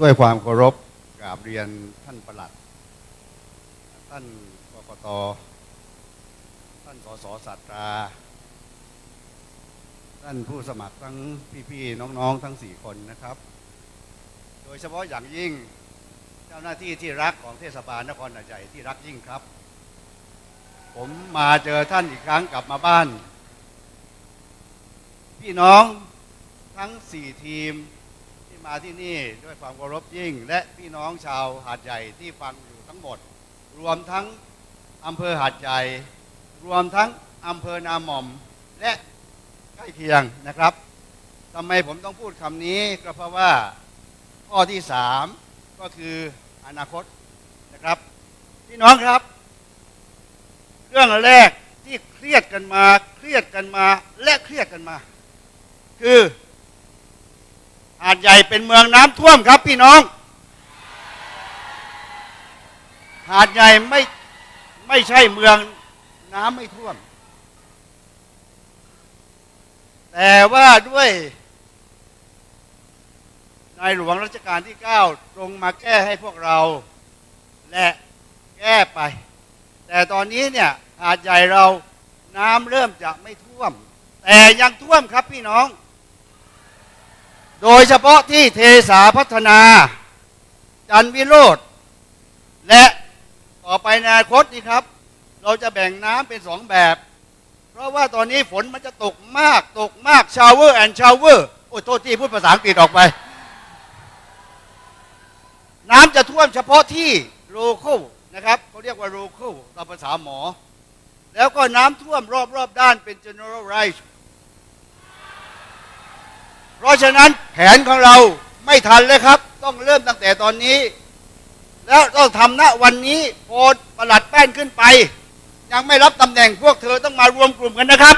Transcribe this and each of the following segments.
ด้วยความเคารพกราบเรียนท่านประหลัด ท่านกกต ท่านสสสัตรา ท่านผู้สมัครทั้งพี่ๆน้องๆ ทั้งสี่คนนะครับ โดยเฉพาะอย่างยิ่งเจ้าหน้าที่ที่รักของเทศบาลนครหาดใหญ่ที่รักยิ่งครับ ผมมาเจอท่านอีกครั้งกลับมาบ้าน พี่น้องทั้งสี่ทีม มาที่นี่ด้วยความเคารพยิ่ง และพี่น้องชาวหาดใหญ่ที่ฟังอยู่ทั้งหมด รวมทั้งอำเภอหาดใหญ่รวมทั้งอำเภอนาหม่อมและใกล้เคียงนะครับทำไมผมต้องพูดคำนี้ก็เพราะว่าข้อที่สามก็คืออนาคตนะครับ พี่น้องครับ เรื่องแรกที่เครียดกันมา เครียดกันมา และเครียดกันมา คือาดใหญ่เป็นเมืองน้ำท่วมครับพี่น้อง หาดใหญ่ไม่ไม่ใช่เมืองน้ำไม่ท่วม แต่ว่าด้วยในหลวงรัชกาลที่ 9 ตรงมาแก้ให้พวกเรา และแก้ไป แต่ตอนนี้เนี่ยหาดใหญ่เราน้ำเริ่มจะไม่ท่วม แต่ยังท่วมครับพี่น้อง โดยเฉพาะที่เทสาพัฒนา จันวิโรธและต่อไปในอนาคตนี่ครับ เราจะแบ่งน้ำเป็นสองแบบ เพราะว่าตอนนี้ฝนมันจะตกมากตกมากชาวเวอร์แอนชาวเวอร์โอ้ยโทษที่พูดภาษาอังกฤษออกไป น้ำจะท่วมเฉพาะที่โลโคนะครับเขาเรียกว่าโลโคตามภาษาหมอ แล้วก็น้ำท่วมรอบรอบๆด้านเป็น generalize เพราะฉะนั้นแผนของเราไม่ทันเลยครับ ต้องเริ่มตั้งแต่ตอนนี้ แล้วต้องทำณวันนี้โพดประหลัดแป้นขึ้นไป ยังไม่รับตำแหน่งพวกเธอต้องมารวมกลุ่มกันนะครับ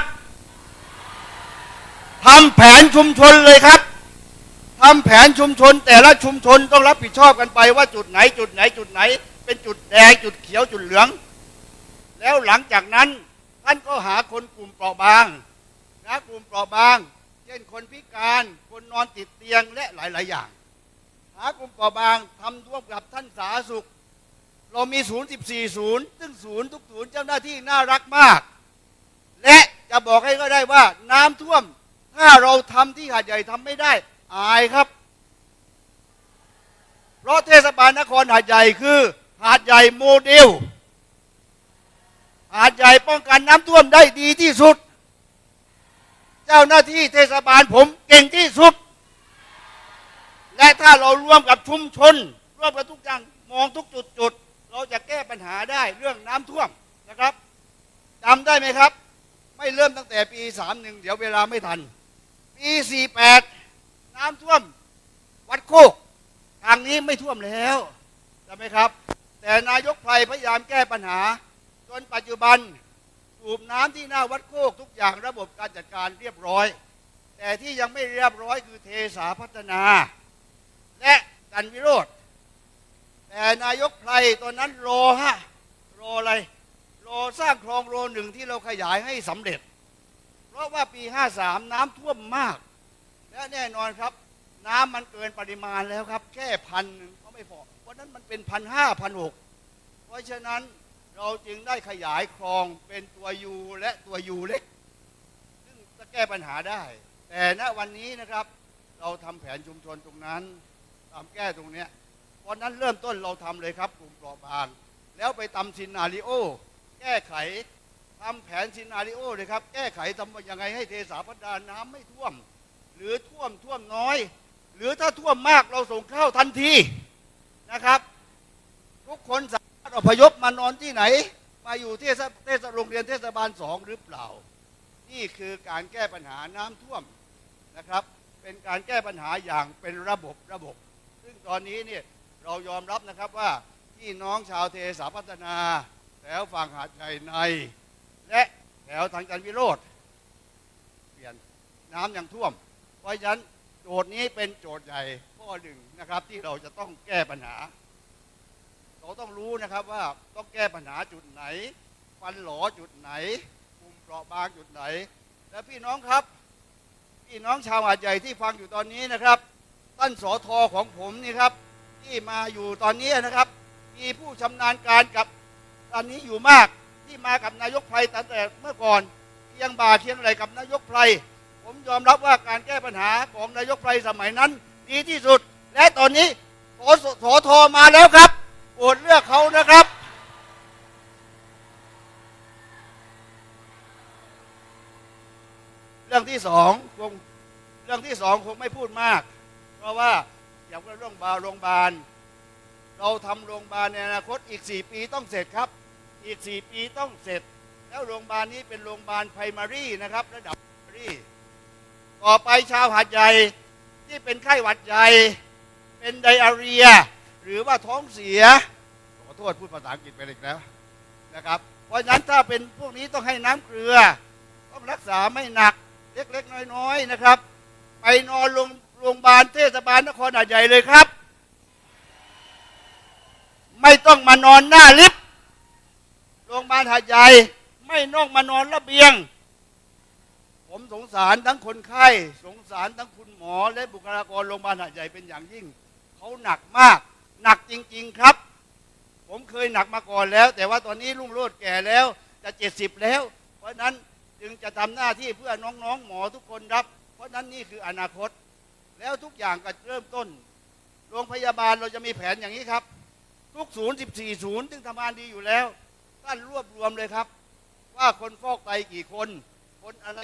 ทำแผนชุมชนเลยครับทำแผนชุมชน แต่ละชุมชนต้องรับผิดชอบกันไปว่าจุดไหน จุดไหน จุดไหน เป็นจุดแดงจุดเขียวจุดเหลือง แล้วหลังจากนั้นท่านก็หาคนกลุ่มเปราะบางนะกลุ่มเปราะบาง ช่นคนพิการคนนอนติดเตียงและหลาย ๆ อย่าง หากลุ่มเปราะบางทำร่วมกับท่านสาธารณสุข เรามีศูนย์14ศูนย์ซึ่งศูนย์ทุกศูนย์เจ้าหน้าที่น่ารักมาก และจะบอกให้ก็ได้ว่าน้ำท่วม ถ้าเราทำที่หาดใหญ่ทำไม่ได้ อายครับ เพราะเทศบาลนครหาดใหญ่คือ หาดใหญ่โมเดลหาดใหญ่ป้องกันน้ำท่วมได้ดีที่สุด จ้าหน้าที่เทศบาลผมเก่งที่สุด และถ้าเราร่วมกับชุมชน ร่วมกับทุกอย่างมองทุกจุดจุด เราจะแก้ปัญหาได้เรื่องน้ำท่วมนะครับจำได้ไหมครับ ไม่เริ่มตั้งแต่ปี 31 เดี๋ยวเวลาไม่ทัน ปี 48 น้ำท่วม วัดโคก ทางนี้ไม่ท่วมแล้วใช่ไหมครับ แต่นายกไพรพยายามแก้ปัญหา จนปัจจุบัน สูบน้ำที่หน้าวัดโคกทุกอย่างระบบการจัดการเรียบร้อย แต่ที่ยังไม่เรียบร้อยคือเทสาพัฒนา และกันวิโรธแต่นายกไพรตอนนั้นรอฮะรออะไรรอสร้างคลองโรหนึ่งที่เราขยายให้สำเร็จ เพราะว่าปี 53 น้ำท่วมมาก และแน่นอนครับ น้ำมันเกินปริมาณแล้วครับ แค่พันหนึ่งก็ไม่พอเพราะนั้นมันเป็นพันห้าพันหกเพราะฉะนั้น เราจึงได้ขยายคลองเป็นตัวยูและตัวยูเล็ก ซึ่งจะแก้ปัญหาได้ แต่ณวันนี้นะครับ เราทำแผนชุมชนตรงนั้นทำแก้ตรงเนี้ยวันนั้นเริ่มต้นเราทำเลยครับ กลุ่มเปราะบาง แล้วไปทำซินาริโอ แก้ไขทำแผนซินาริโอเลยครับ แก้ไขทำยังไงให้เทสาพัฒนาน้ำไม่ท่วม หรือท่วมท่วมน้อย หรือถ้าท่วมมากเราส่งเข้าทันทีนะครับ ทุกคนส มารอพยพมานอนที่ไหน มาอยู่เทศเทศโรงเรียนเทศบาลสองหรือเปล่า นี่คือการแก้ปัญหาน้ำท่วมนะครับ เป็นการแก้ปัญหาอย่างเป็นระบบระบบ ซึ่งตอนนี้เนี่ยเรายอมรับนะครับว่าพี่น้องชาวเทสาพัฒนา แถวฝั่งหาดใหญ่ใน และแถวทางจันทร์วิโรธเปลี่ยนน้ำยังท่วม เพราะฉะนั้นโจทย์นี้เป็นโจทย์ใหญ่ข้อหนึ่งนะครับที่เราจะต้องแก้ปัญหา เราต้องรู้นะครับว่าต้องแก้ปัญหาจุดไหน ฟันหลอจุดไหนกลุ่มเปราะบางจุดไหน และพี่น้องครับ พี่น้องชาวหาดใหญ่ที่ฟังอยู่ตอนนี้นะครับท่านสอทอของผมนี่ครับ ที่มาอยู่ตอนนี้นะครับ มีผู้ชำนาญการกับตอนนี้อยู่มากที่มากับนายกไพรตั้งแต่เมื่อก่อนเคียงบ่าเคียงไหลกับนายกไพรผมยอมรับว่าการแก้ปัญหาของนายกไพรสมัยนั้น ดีที่สุด และตอนนี้สสสทมาแล้วครับ โปรดเลือกเขานะครับ เรื่องที่สองคงเรื่องที่สองคงไม่พูดมาก เพราะว่าอย่างเรื่องบาโรงพยาบาล เราทำโรงพยาบาลในอนาคตอีก 4 ปีต้องเสร็จครับ อีก 4 ปีต้องเสร็จ แล้วโรงพยาบาลนี้เป็นโรงพยาบาลไพรมารีนะครับ ระดับไพรมารีต่อไปชาวหัดใหญ่ที่เป็นไข้หวัดใหญ่ เป็นไดอาเรีย หรือว่าท้องเสียขอโทษพูดภาษาอังกฤษไปอีกแล้วนะครับ เพราะฉะนั้นถ้าเป็นพวกนี้ต้องให้น้ำเกลือ ต้องรักษาไม่หนักเล็กๆน้อยๆนะครับ ไปนอนโรงพยาบาลเทศบาลนครหาดใหญ่เลยครับ ไม่ต้องมานอนหน้าลิฟต์โรงพยาบาลหาดใหญ่ ไม่ต้องมานอนระเบียง ผมสงสารทั้งคนไข้ สงสารทั้งคุณหมอและบุคลากรโรงพยาบาลหาดใหญ่เป็นอย่างยิ่ง เขาหนักมาก หนักจริง ๆครับ ผมเคยหนักมาก่อนแล้ว แต่ว่าตอนนี้ลุงโรดแก่แล้วจะเจ็ดสิบแล้ว เพราะนั้นจึงจะทำหน้าที่เพื่อน้องๆ หมอทุกคนรับ เพราะฉะนั้นนี่คืออนาคต แล้วทุกอย่างก็เริ่มต้น โรงพยาบาลเราจะมีแผนอย่างนี้ครับ ทุกศูนย์สิบสี่ศูนย์ซึ่งทำงานดีอยู่แล้วท่านรวบรวมเลยครับ ว่าคนฟอกไตกี่คน คนอะไร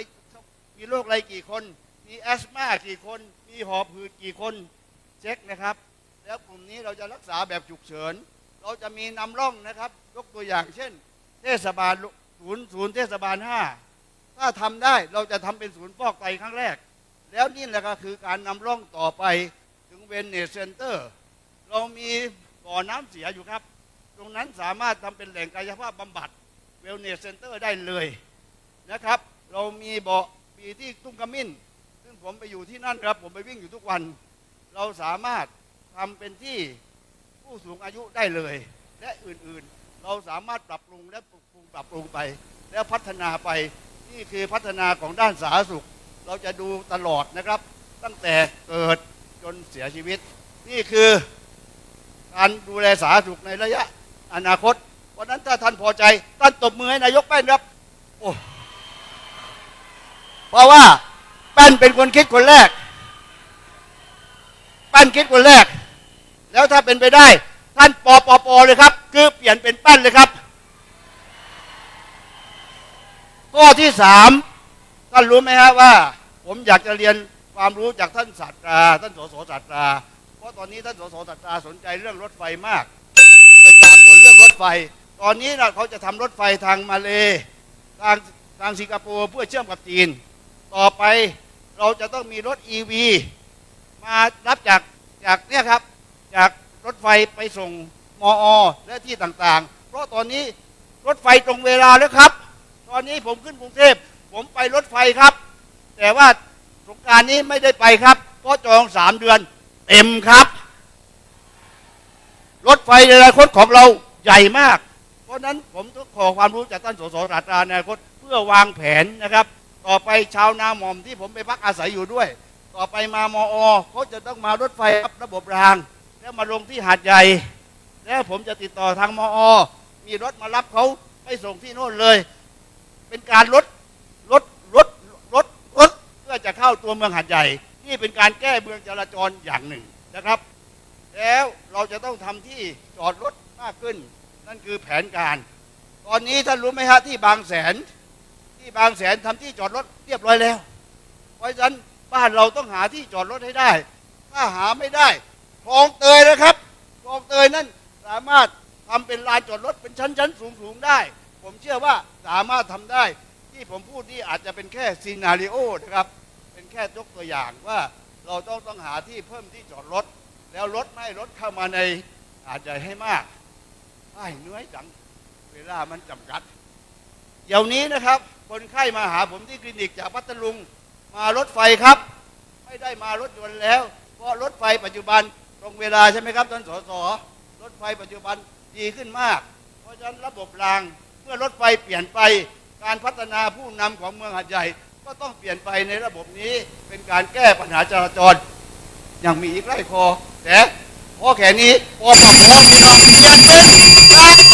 มีโรคอะไรกี่คน มีแอสมากี่คน มีหอบหืดกี่คน เช็คนะครับ แล้วกลุ่มนี้เราจะรักษาแบบฉุกเฉิน เราจะมีนำร่องนะครับ ยกตัวอย่างเช่น เทศบาลศูนย์ศูนย์เทศบาลห้าถ้าทำได้เราจะทำเป็นศูนย์ฟอกไตครั้งแรก แล้วนี่แหละก็คือการนำร่องต่อไปถึงเวนเนสเซนเตอร์ เรามีบ่อน้ำเสียอยู่ครับ ตรงนั้นสามารถทำเป็นแหล่งกายภาพบำบัดเวลเนสเซนเตอร์ได้เลยนะครับ เรามีบ่อมีที่ตุ้งกระมิ้น ซึ่งผมไปอยู่ที่นั่นครับ ผมไปวิ่งอยู่ทุกวัน เราสามารถ ทำเป็นที่ผู้สูงอายุได้เลย และอื่นๆ เราสามารถปรับปรุงและปรับปรุงปรับปรุงไป แล้วพัฒนาไปนี่คือพัฒนาของด้านสาธารณสุข เราจะดูตลอดนะครับ ตั้งแต่เกิดจนเสียชีวิต นี่คือการดูแลสาธารณสุขในระยะอนาคตเพราะฉะนั้นถ้าท่านพอใจท่านตบมือให้นายกแป้นครับโอ้เพราะว่าแป้นเป็นคนคิดคนแรก แป้นคิดคนแรก แล้วถ้าเป็นไปได้ ท่านปปปเลยครับ คือเปลี่ยนเป็นแป้นเลยครับ ข้อที่สามท่านรู้ไหมฮะว่า ผมอยากจะเรียนความรู้จากท่านศาสตราท่านสสศาสตรา เพราะตอนนี้ท่านสสศาสตราสนใจเรื่องรถไฟมากไปตามผลเรื่องรถไฟ ตอนนี้นะเขาจะทำรถไฟทางมาเลทางทางสิงคโปร์เพื่อเชื่อมกับจีน ต่อไปเราจะต้องมีรถ EV มารับจากจากเนี่ยครับ จากรถไฟไปส่งมอและที่ต่างๆ เพราะตอนนี้รถไฟตรงเวลาแล้วครับ ตอนนี้ผมขึ้นกรุงเทพผมไปรถไฟครับ แต่ว่าสงการนี้ไม่ได้ไปครับ เพราะจองสามเดือนเต็มครับ รถไฟในอนาคตของเราใหญ่มาก เพราะนั้นผมต้องขอความรู้จากท่านสสศาตราในอนาคตเพื่อวางแผนนะครับ ต่อไปชาวนาหม่อมที่ผมไปพักอาศัยอยู่ด้วย ต่อไปมามอเขาจะต้องมารถไฟรับระบบราง แล้วมาลงที่หาดใหญ่ แล้วผมจะติดต่อทางมอ มีรถมารับเขาไปส่งที่โน่นเลย เป็นการลดลดลดลดลดเพื่อจะเข้าตัวเมืองหาดใหญ่ นี่เป็นการแก้เมืองจราจรอย่างหนึ่งนะครับ แล้วเราจะต้องทำที่จอดรถมากขึ้น นั่นคือแผนการ ตอนนี้ท่านรู้ไหมฮะที่บางแสน ที่บางแสนทำที่จอดรถเรียบร้อยแล้ว เพราะฉะนั้นบ้านเราต้องหาที่จอดรถให้ได้ ถ้าหาไม่ได้ คลองเตยนะครับคลองเตยนั่นสามารถทำเป็นลานจอดรถเป็นชั้นๆสูงๆได้ ผมเชื่อว่าสามารถทำได้ ที่ผมพูดนี่อาจจะเป็นแค่ซีนารีโอนะครับ เป็นแค่ยกตัวอย่างว่าเราต้องต้องหาที่เพิ่มที่จอดรถ แล้วรถไม่รถเข้ามาในอาจจะให้มากไอ้เนื่อจังเวลามันจำกัดเดี๋ยวนี้นะครับ คนไข้มาหาผมที่คลินิกจากพัทลุงมารถไฟครับ ไม่ได้มารถยนต์แล้ว เพราะรถไฟปัจจุบัน รงเวลาใช่ไหมครับท่านสสรถไฟปัจจุบันดีขึ้นมาก เพราะฉะนั้นระบบรางเมื่อรถไฟเปลี่ยนไปการพัฒนาผู้นำของเมืองหัดใหญ่ ก็ต้องเปลี่ยนไปในระบบนี้เป็นการแก้ปัญหาจราจรยังมีอีกไร่คอแต่พอแค่นี้พอปากพอพี่น้องอย่าเจ๊ง